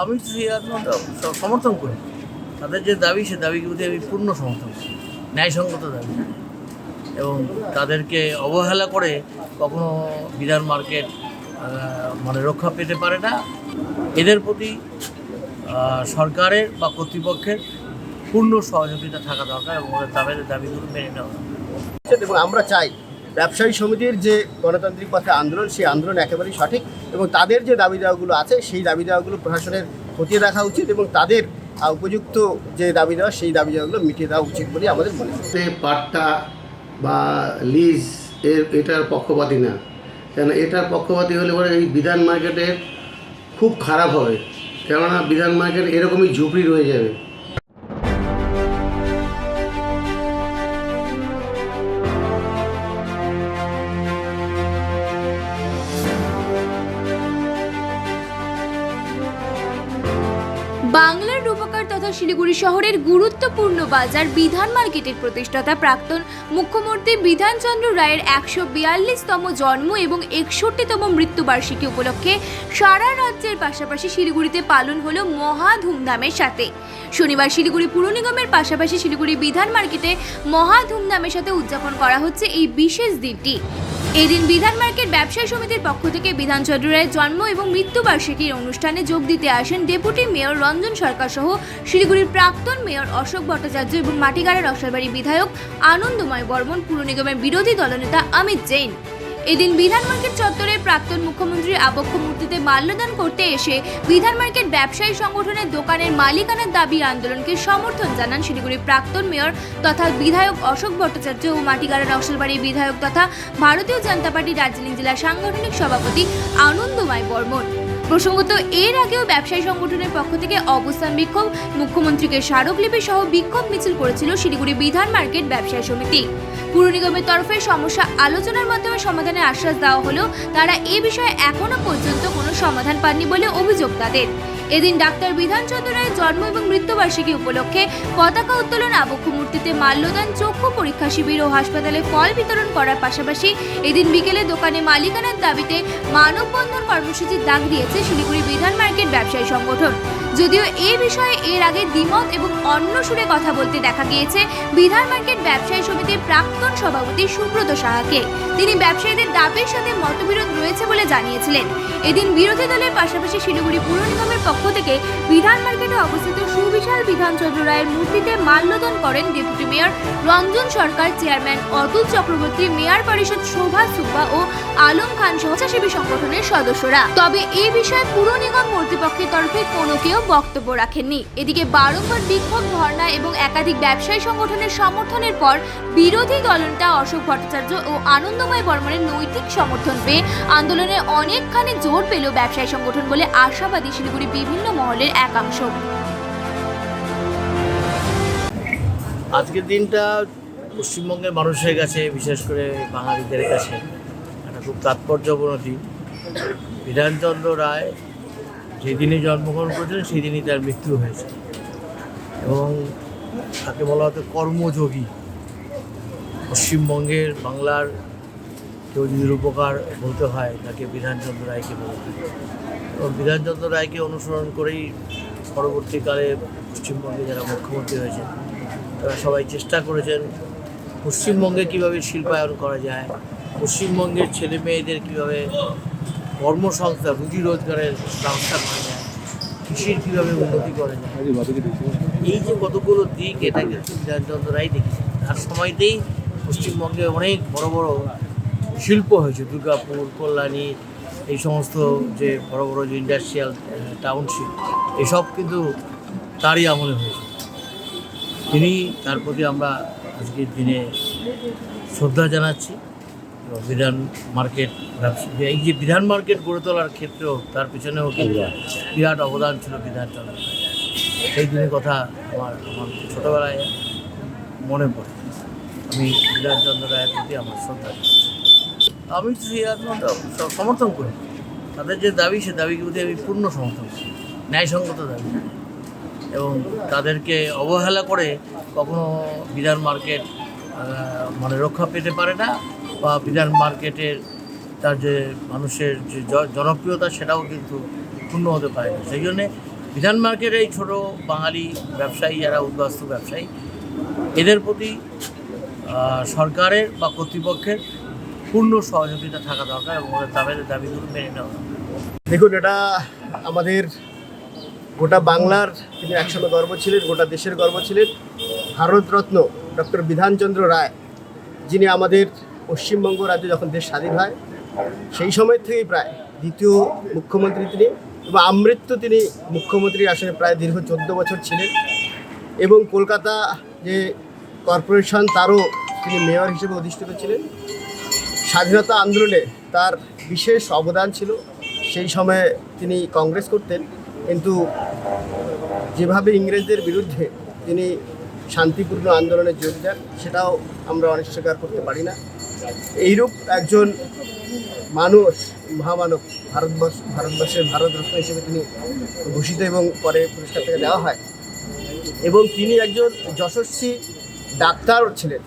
আমি সেই সমর্থন করি। তাদের যে দাবি, সে প্রতি আমি পূর্ণ সমর্থন করি। ন্যায়সঙ্গত দাবি। এবং তাদেরকে অবহেলা করে কখনো বিধান মার্কেট মানে রক্ষা পেতে পারে না। এদের প্রতি সরকারের বা কর্তৃপক্ষের পূর্ণ সহযোগিতা থাকা দরকার এবং দাবির দাবিগুলো মেনে নেওয়া। এবং আমরা চাই ব্যবসায়ী সমিতির যে গণতান্ত্রিক পথে আন্দোলন, সেই আন্দোলন একেবারেই সঠিক এবং তাদের যে দাবি দেওয়াগুলো আছে, সেই দাবি দেওয়াগুলো প্রশাসনের খতিয়ে দেখা উচিত এবং তাদের উপযুক্ত যে দাবি দেওয়া, সেই দাবি দেওয়াগুলো মিটিয়ে দেওয়া উচিত বলে আমাদের মনে হয়। পাট্টা বা লিজ এর, এটার পক্ষপাতী না। কেন এটার পক্ষপাতী হলে পরে এই বিধান মার্কেটের খুব খারাপ হবে। কেননা বিধান মার্কেট এরকমই ঝুপড়ি রয়ে যাবে। বাংলার রূপকার তথা শিলিগুড়ি শহরের গুরুত্বপূর্ণ বাজার বিধান মার্কেটের প্রতিষ্ঠাতা প্রাক্তন মুখ্যমন্ত্রী বিধানচন্দ্র রায়ের একশো বিয়াল্লিশতম জন্ম এবং একষট্টিতম মৃত্যুবার্ষিকী উপলক্ষে সারা রাজ্যের পাশাপাশি শিলিগুড়িতে পালন হলো মহা ধুমধামের সাথে। শনিবার শিলিগুড়ি পুর নিগমের পাশাপাশি শিলিগুড়ি বিধান মার্কেটে মহা ধুমধামের সাথে উদযাপন করা হচ্ছে এই বিশেষ দিনটি। এদিন বিধান মার্কেট ব্যবসায়ী সমিতির পক্ষ থেকে বিধানচন্দ্র রায়ের জন্ম এবং মৃত্যুবার্ষিকীর অনুষ্ঠানে যোগ দিতে আসেন ডেপুটি মেয়র রঞ্জন সরকার সহ শিলিগুড়ির প্রাক্তন মেয়র অশোক ভট্টাচার্য এবং মাটিগাড়ের রসালবাড়ি বিধায়ক আনন্দময় বর্মন, পুর নিগমের বিরোধী দলনেতা অমিত জৈন। এদিন বিধান মার্কেট চত্বরে প্রাক্তন মুখ্যমন্ত্রীর আবক্ষ মূর্তিতে মাল্যদান করতে এসে বিধান মার্কেট ব্যবসায়ী সংগঠনের দোকানের মালিকানার দাবি আন্দোলনকে সমর্থন জানান শিলিগুড়ির প্রাক্তন মেয়র তথা বিধায়ক অশোক ভট্টাচার্য ও মাটিগাড়া নকশালবাড়ির বিধায়ক তথা ভারতীয় জনতা পার্টি দার্জিলিং জেলা সাংগঠনিক সভাপতি আনন্দময় বর্মন। প্রসঙ্গত, এর আগেও ব্যবসায়ী সংগঠনের পক্ষ থেকে অবস্থান বিক্ষোভ মুখ্যমন্ত্রীকে স্মারকলিপি সহ বিক্ষোভ মিছিল করেছিল শিলিগুড়ি বিধান মার্কেট ব্যবসায়ী সমিতি। পুর নিগমের তরফে সমস্যা আলোচনার মাধ্যমে সমাধানের আশ্বাস দেওয়া হলেও তারা এ বিষয়ে এখনও পর্যন্ত কোনো সমাধান পাননি বলে অভিযোগ তাদের। এদিন ডাক্তার বিধানচন্দ্র রায়ের জন্ম এবং মৃত্যুবার্ষিকী উপলক্ষে পতাকা উত্তোলন আবক্ষ মূর্তিতে মাল্যদান, চক্ষু পরীক্ষা শিবির ও হাসপাতালে ফল বিতরণ করার পাশাপাশি এদিন বিকেলে দোকানে মালিকানার দাবিতে মানববন্ধন কর্মসূচির ডাক দিয়েছে শিলিগুড়ি বিধান মার্কেট ব্যবসায়ী সংগঠন। যদিও এ বিষয়ে এর আগে দ্বিমত এবং অন্য সুরে কথা বলতে দেখা গিয়েছে, বিধান মার্কেট ব্যবসায়ী সমিতির প্রাক্তন সভাপতি সুব্রত সাহাকে। তিনি ব্যবসায়ীদের দাবির সাথে মতবিরোধ রয়েছে বলে জানিয়েছিলেন। এদিন বিরোধী দলের পাশাপাশি শিলিগুড়ি পুর নিগমের পক্ষ থেকে বিধান মার্কেটে অবস্থিত সুবিশাল বিধানচন্দ্র রায়ের মূর্তিতে মাল্যদান করেন deputy mayor Ranjan Sarkar, chairman Atul Chakraborty, mayor পরিষদ শোভা সুব্বা ও আলম খান স্বেচ্ছাসেবী সংগঠনের সদস্যরা। তবে এই বিষয়ে পুর নিগম কর্তৃপক্ষের তরফে কোনো কেউ বক্তব্য রাখেননি। এদিকে বারংবার বিক্ষোভ, ধর্ণা এবং একাধিক ব্যবসায়ী সংগঠনের সমর্থনের পর বিরোধী দলনেতা অশোক ভট্টাচার্য ও আনন্দময় বর্মনের নৈতিক সমর্থন পেয়ে আন্দোলনে অনেকখানি জোর পেল ব্যবসায়ী সংগঠন বলে আশাবাদী শিলিগুড়ি বিভিন্ন মহলের একাংশ আজকের দিনটা পশ্চিমবঙ্গের মানুষের কাছে বিশেষ করে বাঙালিদের কাছে। একটা খুব তাৎপর্যপূর্ণ দিন। বিধানচন্দ্র রায় যেদিনে জন্মগ্রহণ করেছিলেন সেই দিনই তার মৃত্যু হয়েছে। এবং তাকে বলা হতো কর্মযোগী। পশ্চিমবঙ্গের বাংলার কেউ যদি উপকার বলতে হয়, তাকে বিধানচন্দ্র রায়কে বলা হয়। বিধানচন্দ্র রায়কে অনুসরণ করেই পরবর্তীকালে পশ্চিমবঙ্গে যারা মুখ্যমন্ত্রী হয়েছেন, তারা সবাই চেষ্টা করেছেন পশ্চিমবঙ্গে কীভাবে শিল্পায়ন করা যায়, পশ্চিমবঙ্গের ছেলে মেয়েদের কীভাবে কর্মসংস্থান, রুজি রোজগারের ব্যবস্থা করা যায়, কৃষির কীভাবে উন্নতি করা যায়। এই যে কতগুলো দিক, এটা কিন্তু বিধানচন্দ্র রায় দেখেছেন। তার সময়তেই পশ্চিমবঙ্গে অনেক বড় বড় শিল্প হয়েছে, দুর্গাপুর, কল্যাণী এই সমস্ত যে বড় বড় যে ইন্ডাস্ট্রিয়াল টাউনশিপ এসব কিন্তু তারই আমলে হয়েছে তিনি তার প্রতি আমরা আজকের দিনে শ্রদ্ধা জানাচ্ছি বিধান মার্কেট ব্যবসা এই যে বিধান মার্কেট গড়ে তোলার ক্ষেত্রেও তার পিছনেও কিন্তু বিরাট অবদান ছিল বিধান রায়ের। সেই দিনের কথা আমার আমার ছোটোবেলায় মনে পড়ে আমি বিধানচন্দ্র রায়ের প্রতি আমার শ্রদ্ধা জানাই। আমি সেই সমর্থন করি। তাদের যে দাবি, সে প্রতি আমি পূর্ণ সমর্থন করি। ন্যায়সঙ্গত দাবি। এবং তাদেরকে অবহেলা করে কখনো বিধান মার্কেট মানে রক্ষা পেতে পারে না বা বিধান মার্কেটের তার যে মানুষের যে জনপ্রিয়তা, সেটাও কিন্তু পূর্ণ হতে পারে না। সেই জন্যে বিধান মার্কেট এই ছোটো বাঙালি ব্যবসায়ী যারা উদ্বাস্তু ব্যবসায়ী, এদের প্রতি সরকারের বা কর্তৃপক্ষের পূর্ণ সহযোগিতা থাকা দরকার এবং ওদের দামের দাবিগুলো মেনে নেওয়া দেখুন, এটা আমাদের গোটা বাংলার তিনি একসময় গর্ব ছিলেন, গোটা দেশের গর্ব ছিলেন। ভারতরত্ন ডক্টর বিধানচন্দ্র রায়, যিনি আমাদের পশ্চিমবঙ্গ রাজ্যে যখন দেশ স্বাধীন হয়, সেই সময় থেকেই প্রায় দ্বিতীয় মুখ্যমন্ত্রী তিনি এবং আমৃত্যু তিনি মুখ্যমন্ত্রী আসনে প্রায় দীর্ঘ চোদ্দ বছর ছিলেন। এবং কলকাতা যে কর্পোরেশন, তারও তিনি মেয়র হিসেবে অধিষ্ঠিত ছিলেন। স্বাধীনতা আন্দোলনে তার বিশেষ অবদান ছিল। সেই সময়ে তিনি কংগ্রেস করতেন, কিন্তু যেভাবে ইংরেজদের বিরুদ্ধে তিনি শান্তিপূর্ণ আন্দোলনে যোগ দেন, সেটাও আমরা অস্বীকার করতে পারি না। এইরূপ একজন মানুষ, মহামানব, ভারতবর্ষ, ভারতবর্ষের ভারতরত্ন হিসেবে তিনি ভূষিত এবং পরে পুরস্কার থেকে দেওয়া হয়। এবং তিনি একজন যশস্বী ডাক্তারও ছিলেন।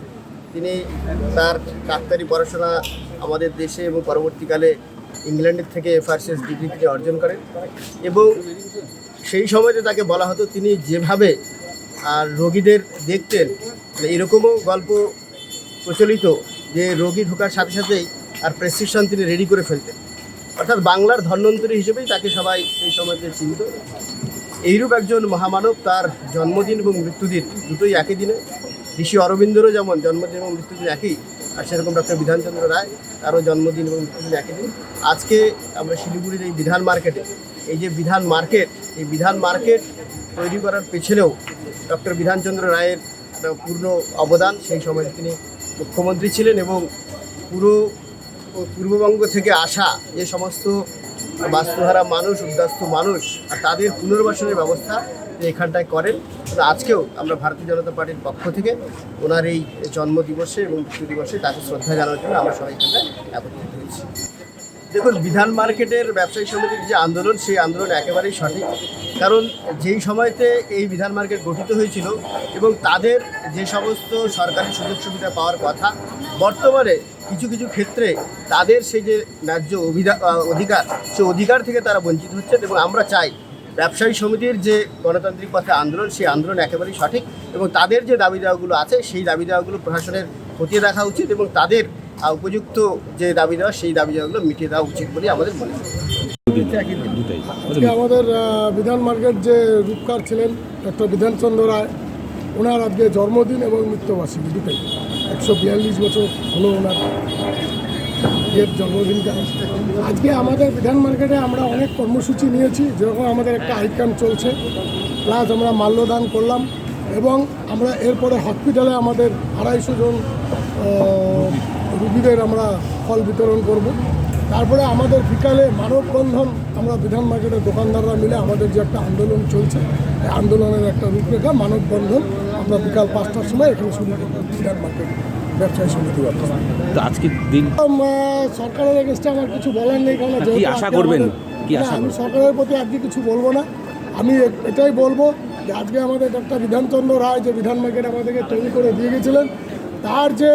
তিনি তার ডাক্তারি পড়াশোনা আমাদের দেশে এবং পরবর্তীকালে ইংল্যান্ডের থেকে এফআরসিএস ডিগ্রি তিনি অর্জন করেন। এবং সেই সময়তে তাকে বলা হতো, তিনি যেভাবে আর রোগীদের দেখতেন যে এরকমও গল্প প্রচলিত যে রোগী ঢোকার সাথে সাথেই আর প্রেসক্রিপশন তিনি রেডি করে ফেলতেন। অর্থাৎ বাংলার ধন্বন্তরী হিসেবেই তাকে সবাই সেই সময়তে চিনত এইরূপ একজন মহামানব তার জন্মদিন এবং মৃত্যুদিন দুটোই একই দিনে ঋষি অরবিন্দরও যেমন জন্মদিন এবং মৃত্যুদিন একই, আর সেরকম ডক্টর বিধানচন্দ্র রায় তারও জন্মদিন এবং মৃত্যুদিন একই দিন। আজকে আমরা শিলিগুড়ির এই বিধান মার্কেটে, এই যে বিধান মার্কেট, এই বিধান মার্কেট তৈরি করার পেছনেও ডক্টর বিধানচন্দ্র রায়ের একটা পূর্ণ অবদান, সেই সময় তিনি মুখ্যমন্ত্রী ছিলেন এবং পুরো পূর্ববঙ্গ থেকে আসা যে সমস্ত বাস্তুহারা মানুষ, উদ্বাস্তু মানুষ, আর তাদের পুনর্বাসনের ব্যবস্থা এখানটায় করেন। আজকেও আমরা ভারতীয় জনতা পার্টির পক্ষ থেকে ওনার এই জন্মদিবসে এবং মৃত্যু দিবসে তাকে শ্রদ্ধা জানানোর জন্য আমরা সবাই এখানটায় একত্রিত হয়েছি। দেখুন, বিধান মার্কেটের ব্যবসায়ী সমিতির যে আন্দোলন, সেই আন্দোলন একেবারেই সঠিক। কারণ যেই সময়তে এই বিধান মার্কেট গঠিত হয়েছিল এবং তাদের যে সমস্ত সরকারি সুযোগ সুবিধা পাওয়ার কথা, বর্তমানে কিছু কিছু ক্ষেত্রে তাদের সেই যে ন্যায্য অভিধা- অধিকার সে অধিকার থেকে তারা বঞ্চিত হচ্ছেন এবং আমরা চাই ব্যবসায়ী সমিতির যে গণতান্ত্রিক পথে আন্দোলন সেই আন্দোলন একেবারেই সঠিক এবং তাদের যে দাবি দেওয়াগুলো আছে সেই দাবি দেওয়াগুলো প্রশাসনের খতিয়ে দেখা উচিত এবং তাদের উপযুক্ত যে দাবি দেওয়া সেই দাবি দেওয়াগুলো মিটিয়ে দেওয়া উচিত বলে আমাদের মনে হয়। আজকে আমাদের বিধান মার্কেট যে রূপকার ছিলেন ডক্টর বিধানচন্দ্র রায় ওনার আজকে জন্মদিন এবং মৃত্যুবার্ষিকী দুটোই। একশো বিয়াল্লিশ বছর হলো ওনার এর জন্মদিনটা আজকে আমাদের বিধান মার্কেটে আমরা অনেক কর্মসূচি নিয়েছি, যেরকম আমাদের একটা আই ক্যাম্প চলছে, প্লাস আমরা মাল্যদান করলাম এবং আমরা এরপরে হসপিটালে আমাদের আড়াইশো জন রুগীদের আমরা ফল বিতরণ করব। তারপরে আমাদের বিকালে মানববন্ধন আমরা বিধান মার্কেটের দোকানদাররা মিলে আমাদের যে একটা আন্দোলন চলছে আন্দোলনের একটা রূপরেখা মানববন্ধন। আমরা বিকাল পাঁচটার সময় এখানে শুরু মার্কেট ব্যবসায়ী সমিতি তো আজকে দিন সরকারের এগেনস্টে আমার কিছু বলার নেই কারণ কি আশা করবেন? কি আশা আমি সরকারের প্রতি আজকে কিছু বলব না। আমি এটাই বলব যে আজকে আমাদের ডক্টর বিধানচন্দ্র রায় যে বিধান মার্কেট আমাদেরকে তৈরি করে দিয়ে গেছিলেন তার যে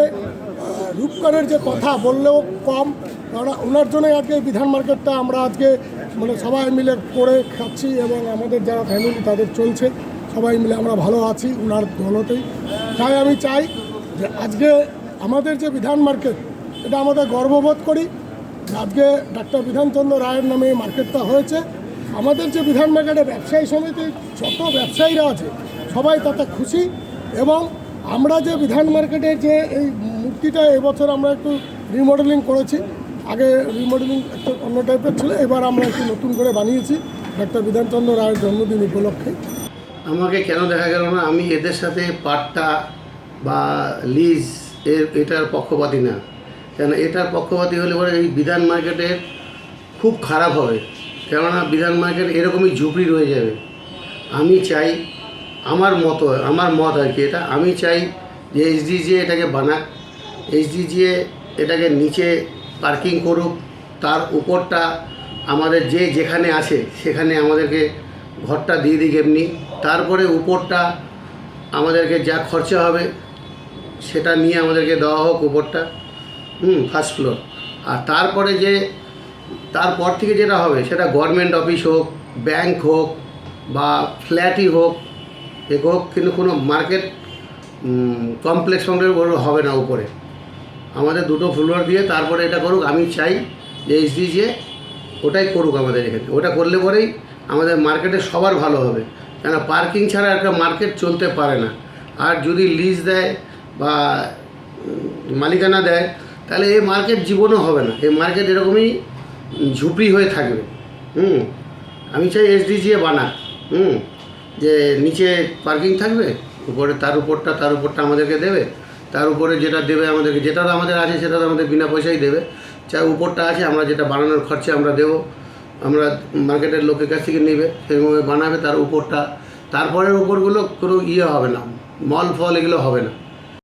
রূপকারের যে কথা বললেও কম কারণ ওনার জন্যই আজকে বিধান মার্কেটটা আমরা আজকে মানে সবাই মিলে করে খাচ্ছি এবং আমাদের যারা ফ্যামিলি তাদের চলছে। সবাই মিলে আমরা ভালো আছি ওনার দলতেই। তাই আমি চাই যে আজকে আমাদের যে বিধান মার্কেট, এটা আমাদের গর্ববোধ করি আজকে ডাক্তার বিধানচন্দ্র রায়ের নামে এই মার্কেটটা হয়েছে। আমাদের যে বিধান মার্কেটে ব্যবসায়ী সমিতি, যত ব্যবসায়ীরা আছে, সবাই তাতে খুশি এবং আমরা যে বিধান মার্কেটের যে এই মূর্তিটা এবছর আমরা একটু রিমডেলিং করেছি, আগে রিমডেলিং একটু অন্য টাইপের ছিল, এবার আমরা একটু নতুন করে বানিয়েছি। ডাক্তার বিধানচন্দ্র রায়ের জন্মদিন উপলক্ষে। আমাকে কেন দেখা গেল না? আমি এদের সাথে পাট্টা বা লিজ এর, এটার পক্ষপাতী না। কেন এটার পক্ষপাতী হলে পরে এই বিধান মার্কেটের খুব খারাপ হবে। কেননা বিধান মার্কেট এরকমই ঝুপড়ি রয়ে যাবে। আমি চাই আমার মতো, আমার মত আর কি এটা। আমি চাই যে এইচডিজিএ এটাকে বানাক এইচডিজিএ এটাকে নিচে পার্কিং করুক, তার উপরটা আমাদের যে যেখানে আছে, সেখানে আমাদেরকে ঘরটা দিয়ে দিক এমনি। তারপরে উপরটা আমাদেরকে যা খরচা হবে সেটা নিয়ে আমাদেরকে দেওয়া হোক উপরটা, হুম ফার্স্ট ফ্লোর আর তারপরে যে, তারপর থেকে যেটা হবে সেটা গভর্নমেন্ট অফিস হোক ব্যাংক হোক বা ফ্ল্যাটই হোক, এ হোক, কিন্তু কোনো মার্কেট কমপ্লেক্স ফমপ্লেক্স হবে না উপরে। আমাদের দুটো ফ্লোর দিয়ে তারপরে এটা করুক, আমি চাই যে এইচডি যে ওটাই করুক আমাদের এখানে। ওটা করলে পরেই আমাদের মার্কেটে সবার ভালো হবে। কেন পার্কিং ছাড়া একটা মার্কেট চলতে পারে না। আর যদি লিজ দেয় বা মালিকানা দেয়, তাহলে এই মার্কেট জীবনও হবে না। এই মার্কেট এরকমই ঝুপড়ি হয়ে থাকবে। হুম? আমি চাই এসডিজিএ বানাক। হুম? যে নিচে পার্কিং থাকবে, উপরে তার উপরটা তার উপরটা আমাদেরকে দেবে। তার উপরে যেটা দেবে আমাদেরকে, যেটা আমাদের আছে, সেটা তো আমাদের বিনা পয়সাই দেবে। চাই উপরটা আছে, আমরা যেটা বানানোর খরচা আমরা দেবো। আমরা মার্কেটের লোকের কাছ থেকে নেবে, সেরকমভাবে বানাবে, তার উপরটা। তারপরের উপরগুলো কোনো ইয়ে হবে না। মল ফল এগুলো হবে না।